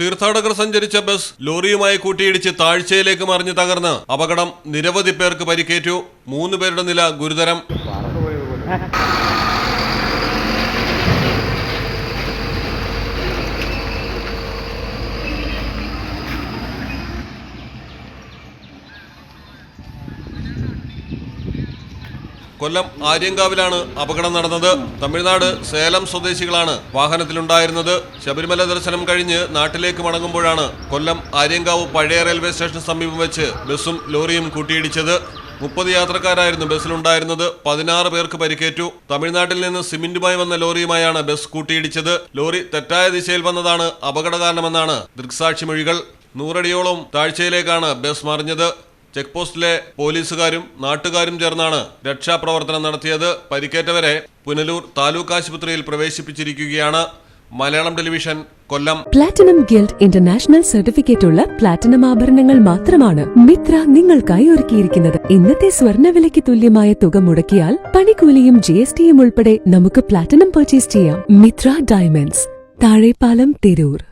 തീർത്ഥാടകർ സഞ്ചരിച്ച ബസ് ലോറിയുമായി കൂട്ടിയിടിച്ച് താഴ്ചയിലേക്ക് മറിഞ്ഞ് തകർന്ന് അപകടം നിരവധി പേർക്ക് പരിക്കേറ്റു. മൂന്ന് പേരുടെ നില ഗുരുതരം. കൊല്ലം ആര്യങ്കാവിലാണ് അപകടം നടന്നത്. തമിഴ്നാട് സേലം സ്വദേശികളാണ് വാഹനത്തിലുണ്ടായിരുന്നത്. ശബരിമല ദർശനം കഴിഞ്ഞ് നാട്ടിലേക്ക് മടങ്ങുമ്പോഴാണ് കൊല്ലം ആര്യങ്കാവ് പഴയ റെയിൽവേ സ്റ്റേഷന് സമീപം വെച്ച് ബസ്സും ലോറിയും കൂട്ടിയിടിച്ചത്. മുപ്പത് യാത്രക്കാരായിരുന്നു ബസ്സിലുണ്ടായിരുന്നത്. പതിനാറ് പേർക്ക് പരിക്കേറ്റു. തമിഴ്നാട്ടിൽ നിന്ന് സിമെന്റുമായി വന്ന ലോറിയുമായാണ് ബസ് കൂട്ടിയിടിച്ചത്. ലോറി തെറ്റായ ദിശയിൽ വന്നതാണ് അപകട കാരണമെന്നാണ് ദൃക്സാക്ഷിമൊഴികൾ. നൂറടിയോളം താഴ്ചയിലേക്കാണ് ബസ് മറിഞ്ഞത്. ചെക്ക് പോസ്റ്റിലെ പോലീസുകാരും നാട്ടുകാരും ചേർന്നാണ് രക്ഷാപ്രവർത്തനം നടത്തിയത്. പരിക്കേറ്റവരെ പുനലൂർ താലൂക്ക് ആശുപത്രിയിൽ പ്രവേശിപ്പിച്ചിരിക്കുകയാണ് Malayalam television Kollam. Platinum guild international certificate ഉള്ള പ്ലാറ്റിനം ആഭരണങ്ങൾ മാത്രമാണ് മിത്ര നിങ്ങൾക്കായി ഒരുക്കിയിരിക്കുന്നത്. ഇന്നത്തെ സ്വർണവിലയ്ക്ക് തുല്യമായ തുക മുടക്കിയാൽ പണിക്കൂലിയും ജി എസ് ടിയും ഉൾപ്പെടെ നമുക്ക് പ്ലാറ്റിനം പർച്ചേസ് ചെയ്യാം. മിത്ര ഡയമണ്ട്സ് താഴെപ്പാലം തിരൂർ.